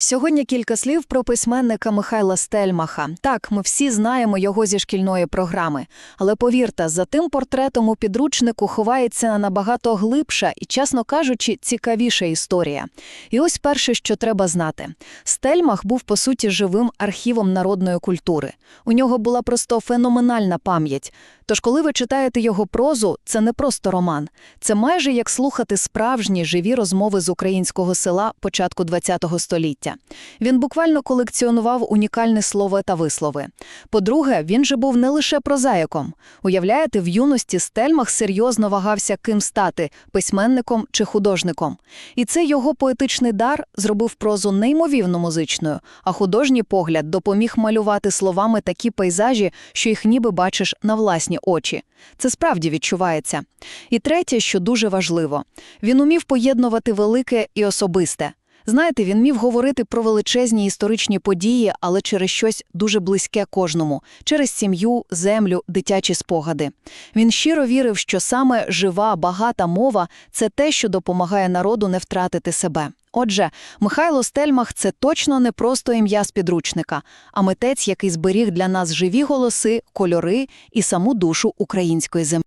Сьогодні кілька слів про письменника Михайла Стельмаха. Так, ми всі знаємо його зі шкільної програми. Але повірте, за тим портретом у підручнику ховається набагато глибша і, чесно кажучи, цікавіша історія. І ось перше, що треба знати. Стельмах був, по суті, живим архівом народної культури. У нього була просто феноменальна пам'ять. Тож, коли ви читаєте його прозу, це не просто роман. Це майже як слухати справжні живі розмови з українського села початку ХХ століття. Він буквально колекціонував унікальне слово та вислови. По-друге, він же був не лише прозаїком. Уявляєте, в юності Стельмах серйозно вагався ким стати – письменником чи художником. І цей його поетичний дар зробив прозу неймовірно музичною, а художній погляд допоміг малювати словами такі пейзажі, що їх ніби бачиш на власні очі. Це справді відчувається. І третє, що дуже важливо – він умів поєднувати велике і особисте. Знаєте, він міг говорити про величезні історичні події, але через щось дуже близьке кожному – через сім'ю, землю, дитячі спогади. Він щиро вірив, що саме жива, багата мова – це те, що допомагає народу не втратити себе. Отже, Михайло Стельмах – це точно не просто ім'я з підручника, а митець, який зберіг для нас живі голоси, кольори і саму душу української землі.